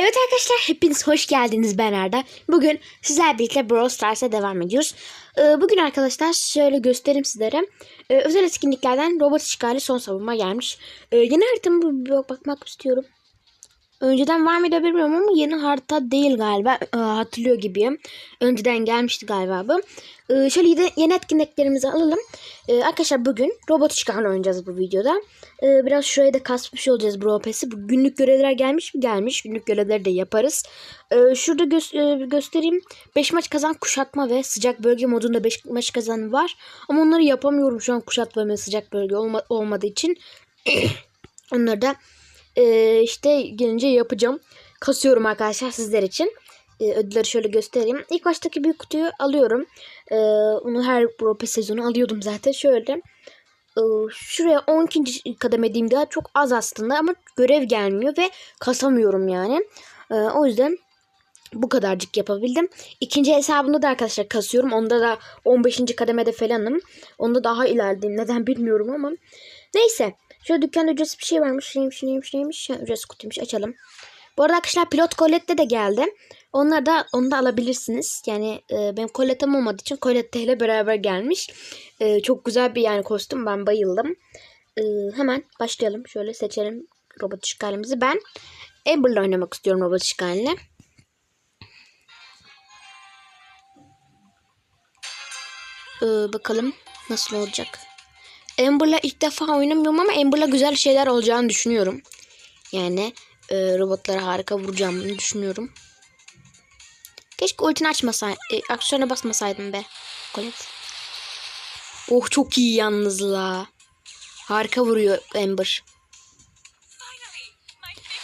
Evet arkadaşlar hepiniz hoş geldiniz ben Arda. Bugün sizler birlikte Brawl Stars'a devam ediyoruz. Ee, bugün arkadaşlar şöyle göstereyim sizlere. Ee, özel etkinliklerden robot işgali son savunma gelmiş. Ee, yeni haritamı bir bak- bakmak istiyorum. Önceden var mıydı bilmiyorum ama yeni harita değil galiba. Ee, hatırlıyor gibiyim. Önceden gelmişti galiba bu. Ee, şöyle yeni, yeni etkinliklerimizi alalım. Ee, arkadaşlar bugün robot işgali oynayacağız bu videoda. Ee, biraz şurayı da kasmış olacağız. Bu günlük görevler gelmiş mi? Gelmiş. Günlük görevleri de yaparız. Ee, şurada gö- e, göstereyim. 5 maç kazan kuşatma ve sıcak bölge modunda 5 maç kazan var. Ama onları yapamıyorum şu an kuşatma ve sıcak bölge olma- olmadığı için. onları da e, işte gelince yapacağım. Kasıyorum arkadaşlar sizler için. E, ödülleri şöyle göstereyim. İlk baştaki büyük kutuyu alıyorum. E, onu her Pass sezonu alıyordum zaten. Şöyle e, şuraya 12. kademediğim daha çok az aslında ama görev gelmiyor ve kasamıyorum yani. O yüzden bu kadarcık yapabildim. İkinci hesabımda da arkadaşlar kasıyorum. Onda da 15. kademede falanım. Onda daha ilerideyim. Neden bilmiyorum ama. Neyse. Şöyle dükkanda ücretsiz bir şey varmış. Neymiş neymiş neymiş. Ücretsiz kutuymuş. Açalım. Bu arada arkadaşlar pilot kolette de geldi. Onlar da onu da alabilirsiniz. Yani e, benim koletem olmadığı için kolette ile beraber gelmiş. E, çok güzel bir yani kostüm. Ben bayıldım. E, hemen başlayalım. Şöyle seçelim robot işgalimizi. Ben Amber'la oynamak istiyorum robot işgaline. Ee, bakalım nasıl olacak. Amber'la ilk defa oynamıyorum ama Amber'la güzel şeyler olacağını düşünüyorum. Yani e, robotlara harika vuracağımı düşünüyorum. Keşke ultini açmasaydım. E, aksiyona basmasaydım be. Colette. Oh çok iyi yalnız la. Harika vuruyor Amber.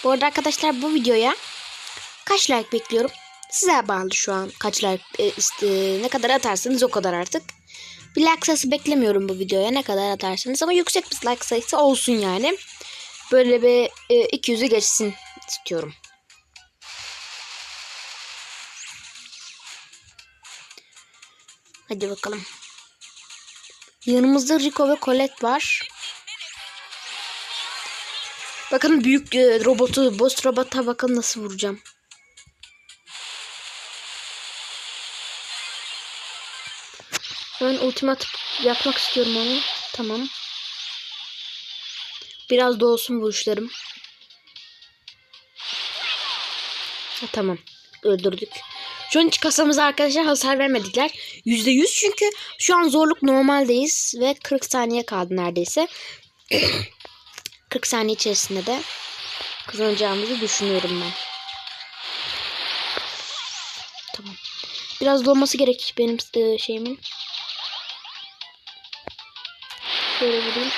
Bu arada arkadaşlar bu videoya kaç like bekliyorum? Size bağlı şu an kaç like e, iste- ne kadar atarsanız o kadar artık. Bir like sayısı beklemiyorum bu videoya ne kadar atarsanız ama yüksek bir like sayısı olsun yani. Böyle bir e, 200'ü geçsin istiyorum. Hadi bakalım. Yanımızda Rico ve Colette var. Bakın büyük e, robotu, boss robota bakın nasıl vuracağım. Ben ultimat yapmak istiyorum onu. Tamam. Biraz da olsun vuruşlarım. Ha, tamam. Öldürdük. Şu an hiç kasamıza arkadaşlar hasar vermediler. %100 çünkü şu an zorluk normaldeyiz. Ve 40 saniye kaldı neredeyse. 40 saniye içerisinde de kazanacağımızı düşünüyorum ben. Tamam. Biraz dolması gerek benim e, şeyimin. Şöyle vurayım.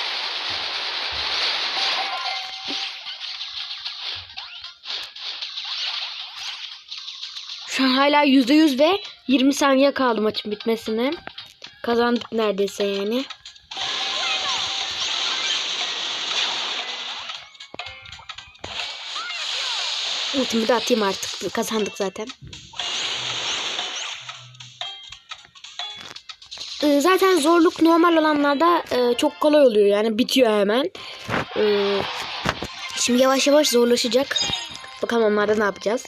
Şu an hala %100 ve 20 saniye kaldı maçın bitmesine. Kazandık neredeyse yani. Ultimi de atayım artık. Kazandık zaten. Ee, zaten zorluk normal olanlarda e, çok kolay oluyor yani bitiyor hemen. Ee, şimdi yavaş yavaş zorlaşacak. Bakalım onlarda ne yapacağız.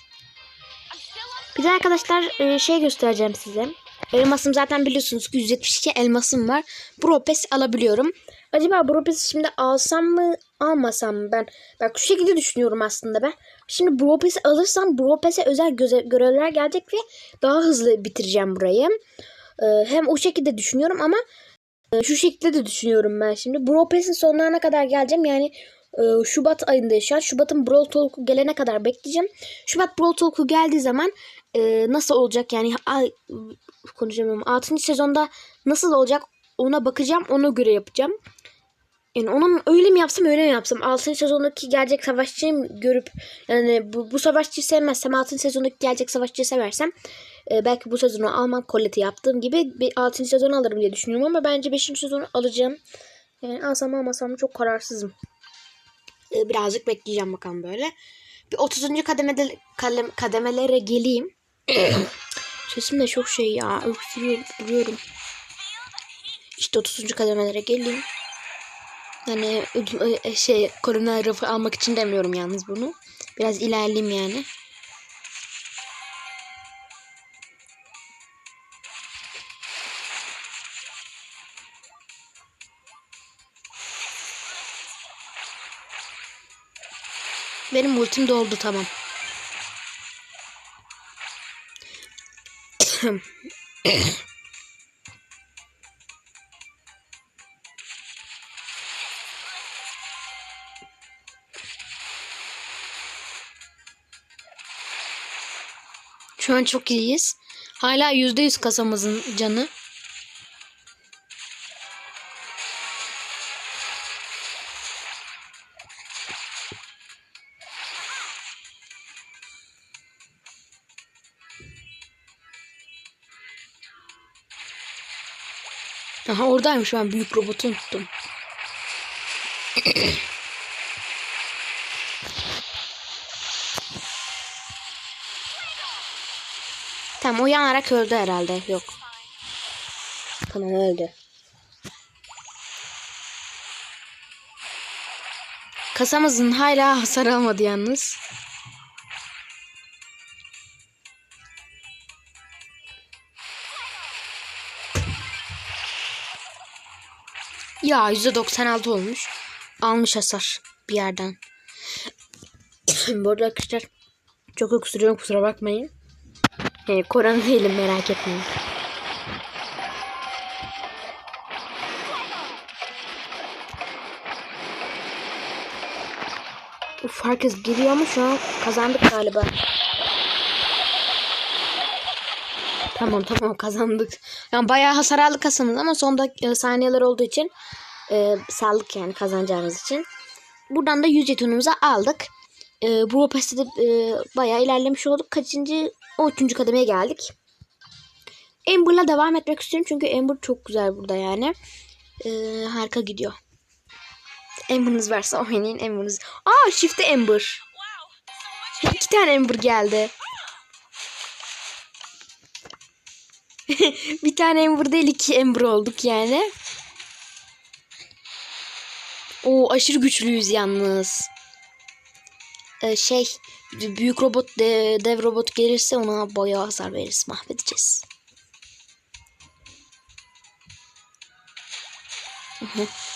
Bir de arkadaşlar e, şey göstereceğim size. Elmasım zaten biliyorsunuz ki 172 elmasım var. Bropes alabiliyorum. Acaba Bropes'i şimdi alsam mı almasam mı ben? Bak şu şekilde düşünüyorum aslında ben. Şimdi Bropes'i alırsam Bropes'e özel görevler gelecek ve daha hızlı bitireceğim burayı. Ee, hem o şekilde düşünüyorum ama e, şu şekilde de düşünüyorum ben şimdi. Brawl Pass'in sonlarına kadar geleceğim. Yani e, Şubat ayında şu an. Şubat'ın Brawl Talk'u gelene kadar bekleyeceğim. Şubat Brawl Talk'u geldiği zaman e, nasıl olacak yani ay, konuşamıyorum. 6. sezonda nasıl olacak ona bakacağım. Ona göre yapacağım. Yani onun öyle mi yapsam öyle mi yapsam? 6. sezondaki gelecek savaşçıyı görüp yani bu, bu savaşçıyı sevmezsem 6. sezondaki gelecek savaşçıyı seversem e, belki bu sezonu almam Colette'i yaptığım gibi bir 6. sezonu alırım diye düşünüyorum ama bence 5. sezonu alacağım. Yani alsam almasam çok kararsızım. E, birazcık bekleyeceğim bakalım böyle. Bir 30. kademede kalem, kademelere geleyim. Sesim de çok şey ya. Öksürüyorum. İşte 30. kademelere geleyim. Yani şey kolumlar rafı almak için demiyorum yalnız bunu. Biraz ilerleyeyim yani. Benim ultim doldu tamam. Ahem. Şu an çok iyiyiz. Hala %100 kasamızın canı. Aha oradaymış ben büyük robotu unuttum. Tamam o yanarak öldü herhalde. Yok. Tamam öldü. Kasamızın hala hasar almadı yalnız. Ya %96 olmuş. Almış hasar bir yerden. Bu arada arkadaşlar çok öksürüyorum kusura bakmayın. Yani korona değilim merak etmeyin. Uf herkes geliyor ama şu an kazandık galiba. Tamam tamam kazandık. Yani bayağı hasar aldık kasamız ama son e, saniyeler olduğu için e, saldık yani kazanacağımız için. Buradan da 100 jetonumuzu aldık. E, bu opasitede e, bayağı ilerlemiş olduk. Kaçıncı? 13. kademeye geldik. Amber'la devam etmek istiyorum çünkü Amber çok güzel burada yani. E, harika gidiyor. Amber'ınız varsa oynayın Amber'ınız. Aa shift'e Amber. İki tane Amber geldi. bir tane Amber değil iki Amber olduk yani. O aşırı güçlüyüz yalnız. Ee, şey büyük robot de, dev robot gelirse ona bayağı hasar veririz mahvedeceğiz.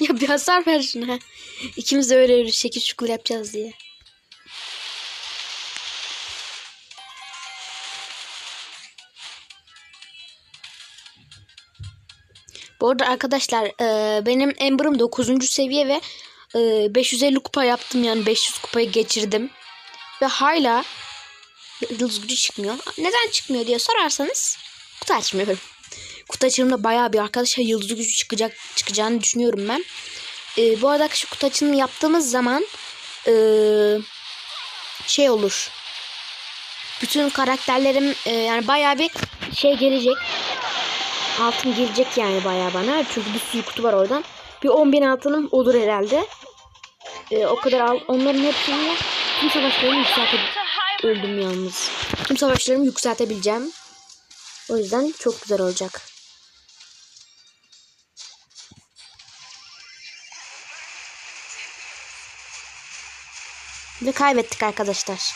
Ya bir hasar ver şuna. İkimiz de öyle öyle şekil şukul yapacağız diye. Bu arada arkadaşlar e, benim Amber'ım 9. seviye ve e, 550 kupa yaptım yani 500 kupayı geçirdim. Ve hala yıldız gücü çıkmıyor. Neden çıkmıyor diye sorarsanız kutu açmıyorum. Kutu açılımda bayağı bir arkadaşlar yıldız gücü çıkacak çıkacağını düşünüyorum ben. E, bu arada şu kutu açılımı yaptığımız zaman e, şey olur. Bütün karakterlerim e, yani bayağı bir şey gelecek altın gelecek yani bayağı bana. Çünkü bir sürü kutu var oradan. Bir 10 bin altınım olur herhalde. Ee, o kadar al. Onların hepsini tüm savaşlarımı yükselte öldüm yalnız. Tüm savaşlarımı yükseltebileceğim. O yüzden çok güzel olacak. Ve kaybettik arkadaşlar.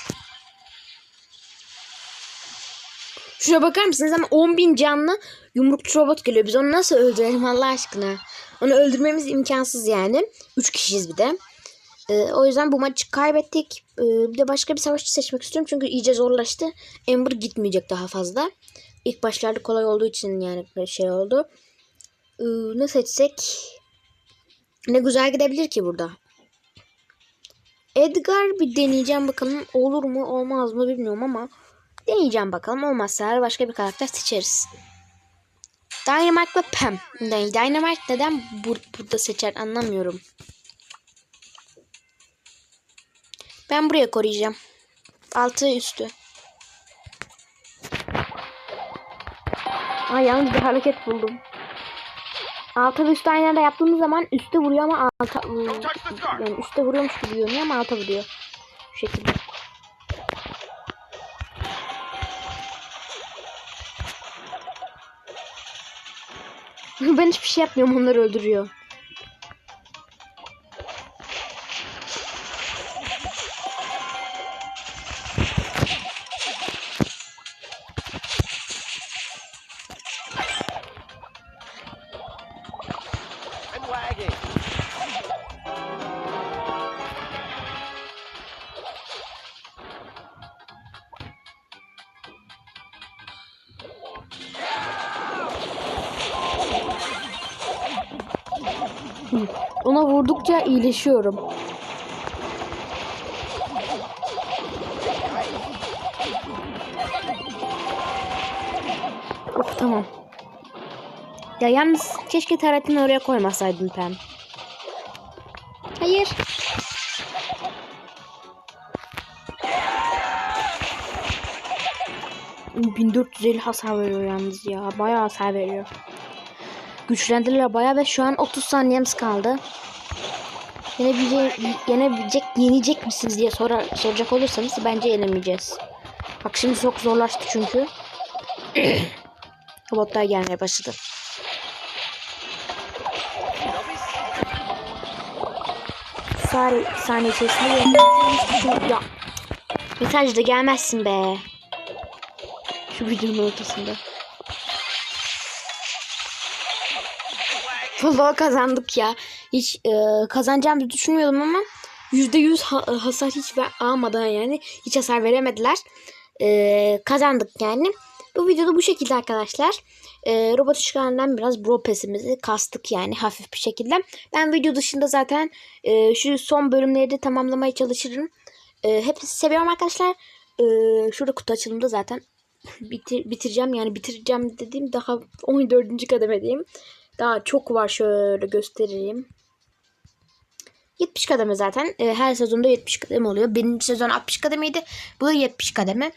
Şuna bakar mısınız ama 10.000 canlı yumrukçu robot geliyor. Biz onu nasıl öldürelim Allah aşkına? Onu öldürmemiz imkansız yani. 3 kişiyiz bir de. Ee, o yüzden bu maçı kaybettik. Ee, bir de başka bir savaşçı seçmek istiyorum. Çünkü iyice zorlaştı. Ember gitmeyecek daha fazla. İlk başlarda kolay olduğu için yani böyle şey oldu. Ee, ne seçsek? Ne güzel gidebilir ki burada. Edgar bir deneyeceğim bakalım. Olur mu olmaz mı bilmiyorum ama Deneyeceğim bakalım. Olmazsa başka bir karakter seçeriz. Dynamite ve Pam. Dynamite neden bur burada seçer anlamıyorum. Ben buraya koruyacağım. Altı üstü. Ay yalnız bir hareket buldum. Alta ve üstte aynı yaptığımız zaman üstte vuruyor ama alta yani üstte vuruyormuş gibi görünüyor ama alta vuruyor. Bu şekilde. ben hiçbir şey yapmıyorum onlar öldürüyor. Ona vurdukça iyileşiyorum. Oh tamam. Ya yalnız keşke taretini oraya koymasaydın Pem. Hayır. ...1450 hasar veriyor yalnız ya. Bayağı hasar veriyor. Güçlendirirler bayağı ve şu an 30 saniyemiz kaldı. Yenebilecek, yenebilecek, yenecek misiniz diye sorar, soracak olursanız bence yenemeyeceğiz. Bak şimdi çok zorlaştı çünkü. Robotlar gelmeye başladı. Sari saniye içerisinde. Ya. Mesaj gelmezsin be. Şu videonun ortasında. Vallahi kazandık ya. Hiç e, kazanacağımı düşünmüyordum ama %100 ha- hasar hiç ver- almadan yani hiç hasar veremediler. E, kazandık yani. Bu videoda bu şekilde arkadaşlar. E, robot çıkarından biraz bro pesimizi kastık yani hafif bir şekilde. Ben video dışında zaten e, şu son bölümleri de tamamlamaya çalışırım. E, hepinizi seviyorum arkadaşlar. E, şurada kutu açılımda zaten bitir, bitireceğim yani bitireceğim dediğim daha 14. kademedeyim. Daha çok var şöyle göstereyim. 70 kademe zaten. Ee, her sezonda 70 kademe oluyor. Birinci sezon 60 kademeydi. Bu da 70 kademe.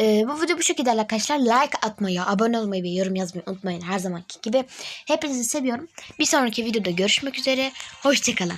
Ee, bu video bu şekilde arkadaşlar. Like atmayı, abone olmayı ve yorum yazmayı unutmayın her zamanki gibi. Hepinizi seviyorum. Bir sonraki videoda görüşmek üzere. Hoşçakalın.